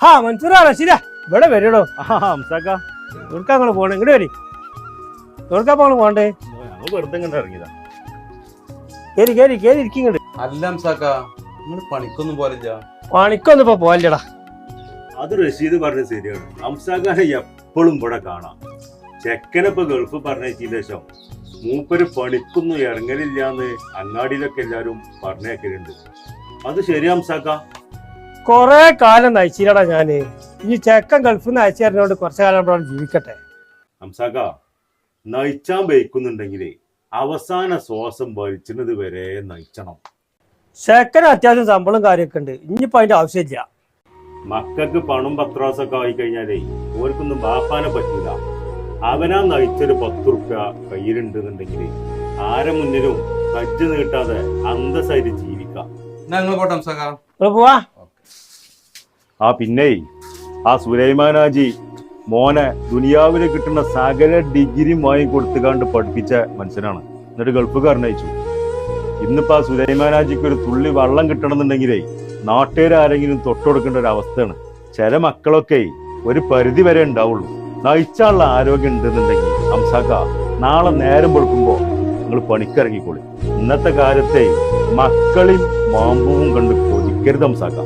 ആ മൻസൂറാ റഷീദ ഇവിടെ വരടോ. ആ ഹംസാക്ക എവിടുക്കാ നിങ്ങൾ പോണേ. ഇങ്ങോട്ട് വരി. എവിടുക്കാ പോണ പോണ്ടേ? ഞങ്ങൾ വെറുതെ കണ്ട് ഇറങ്ങിയതാ. കേറി കേറി കേറി ഇരിക്കുന്നുണ്ട് അല്ല ഹംസാക്ക നിങ്ങൾ പണിക്കൊന്നും പോലില്ല. പണിക്കൊന്നും ഇപ്പൊ പോവല്ലടാ. അത് റഷീദ് പറഞ്ഞത് ശരിയാണ്. ഹംസാക്കാനെ എപ്പോഴും ഇവിടെ കാണാം. ചെക്കനിപ്പോ ഗൾഫ് പറഞ്ഞതിന് ശേഷം മൂപ്പര് പണിക്കൊന്നും ഇറങ്ങലില്ലാന്ന് അങ്ങാടിയിലൊക്കെ എല്ലാരും പറഞ്ഞേക്കലുണ്ട്. അത് ശരി ഹംസാക്ക കൊറേ കാലം നയിച്ചില്ലടാ ഞാൻ. ഈ ചെക്കൻ ഗൾഫിൽ നിന്ന് അയച്ചു തരുന്നോണ്ട് കുറച്ചു കാലം ഇവിടെ ജീവിക്കട്ടെ. ഹംസാക്ക നയിച്ചാൻ വയ്ക്കുന്നുണ്ടെങ്കിലേ അവസാന ശ്വാസം വലിച്ചുന്നത് വരെ നയിച്ചണം. ചെക്കന് അത്യാവശ്യം ശമ്പളം കാര്യമൊക്കെ ഉണ്ട്. ഇനിയിപ്പോ അതിന്റെ ആവശ്യമില്ല. മക്കൾക്ക് പണം പത്രാസൊക്കെ ആയി കഴിഞ്ഞാലേ ഓർക്കൊന്നും ബാപ്പാനെ പറ്റില്ല അവനാ നയിച്ചൊരു പത്ത് റുപ്യ കയ്യിലുണ്ടെന്നുണ്ടെങ്കിൽ ആരെ മുന്നിലും കജ്ജ് നീട്ടാതെ അന്തസ്സായിട്ട് ജീവിക്കാം. ഞങ്ങൾ പോട്ടെ ഹംസാക്ക. പോവാ. ആ പിന്നെ ആ സുലൈമാനാജി മോനെ ദുനിയാവിന് കിട്ടുന്ന സകല ഡിഗ്രിയും വാങ്ങി കൊടുത്തുകൊണ്ട് പഠിപ്പിച്ച മനുഷ്യനാണ്. എന്നിട്ട് ഗൾഫുകാരൻ അയച്ചു. ഇന്നിപ്പോ ആ സുലൈമാനാജിക്ക് ഒരു തുള്ളി വെള്ളം കിട്ടണമെന്നുണ്ടെങ്കിലേ നാട്ടുകാരെങ്കിലും തൊട്ടുകൊടുക്കേണ്ട ഒരു അവസ്ഥയാണ്. ചില മക്കളൊക്കെ ഒരു പരിധി വരെ ഉണ്ടാവുള്ളൂ. നയിച്ചാനുള്ള ആരോഗ്യം ഉണ്ടെന്നുണ്ടെങ്കിൽ ഹംസാക്ക നാളെ നേരം കൊടുക്കുമ്പോൾ നിങ്ങൾ പണിക്കിറങ്ങിക്കോളി. ഇന്നത്തെ കാലത്തെ മക്കളിൽ മാമ്പൂവും കണ്ട് കൊതിക്കരുത് ഹംസാക്ക.